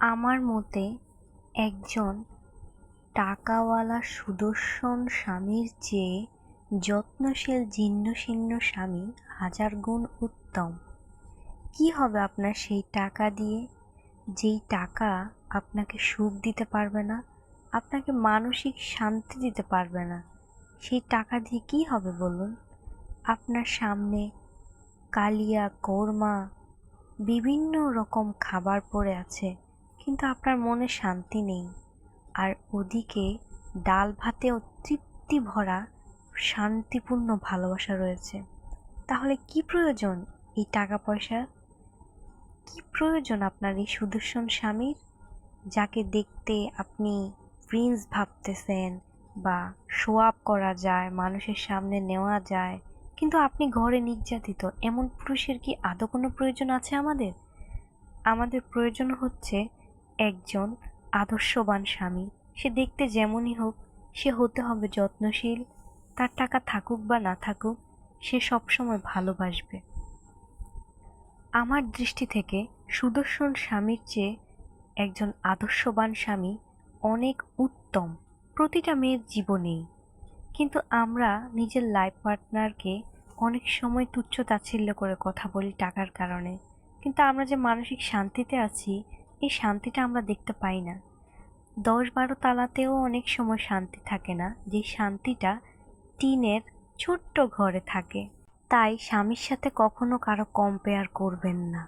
আমার মতে একজন টাকাওয়ালা সুদর্শন স্বামীর চেয়ে যত্নশীল, জীর্ণশীর্ণ স্বামী হাজার গুণ উত্তম। কী হবে আপনার সেই টাকা দিয়ে? যেই টাকা আপনাকে সুখ দিতে পারবে না, আপনাকে মানসিক শান্তি দিতে পারবে না, সেই টাকা দিয়ে কী হবে বলুন? আপনার সামনে কালিয়া, কোরমা, বিভিন্ন রকম খাবার পড়ে আছে। কিন্তু আপনার মনে শান্তি নেই। আর ওদিকে ডাল ভাতেও তৃপ্তি ভরা, শান্তিপূর্ণ ভালোবাসা রয়েছে। তাহলে কি প্রয়োজন এই টাকা পয়সার কি প্রয়োজন আপনার এই সুদর্শন স্বামীর, যাকে দেখতে আপনি প্রিন্স ভাবতেছেন বা শো আপ করা যায়, মানুষের সামনে নেওয়া যায়, কিন্তু আপনি ঘরে নির্যাতিত, এমন পুরুষের কি আদৌ কোনো প্রয়োজন আছে আমাদের? আমাদের প্রয়োজন হচ্ছে একজন আদর্শবান স্বামী। সে দেখতে যেমনই হোক, সে হতে হবে যত্নশীল। তার টাকা থাকুক বা না থাকুক, সে সবসময় ভালোবাসবে। আমার দৃষ্টি থেকে সুদর্শন স্বামীর চেয়ে একজন আদর্শবান স্বামী অনেক উত্তম প্রতিটা মেয়ের জীবনেই। কিন্তু আমরা নিজের লাইফ পার্টনারকে অনেক সময় তুচ্ছ তাচ্ছিল্য করে কথা বলি টাকার কারণে। কিন্তু আমরা যে মানসিক শান্তিতে আছি এই শান্তিটা আমরা দেখতে পাই না। দশ বারো তালাতেও অনেক সময় শান্তি থাকে না, যে শান্তিটা টিনের ছোট্ট ঘরে থাকে। তাই স্বামীর সাথে কখনো কারও কম্পেয়ার করবেন না।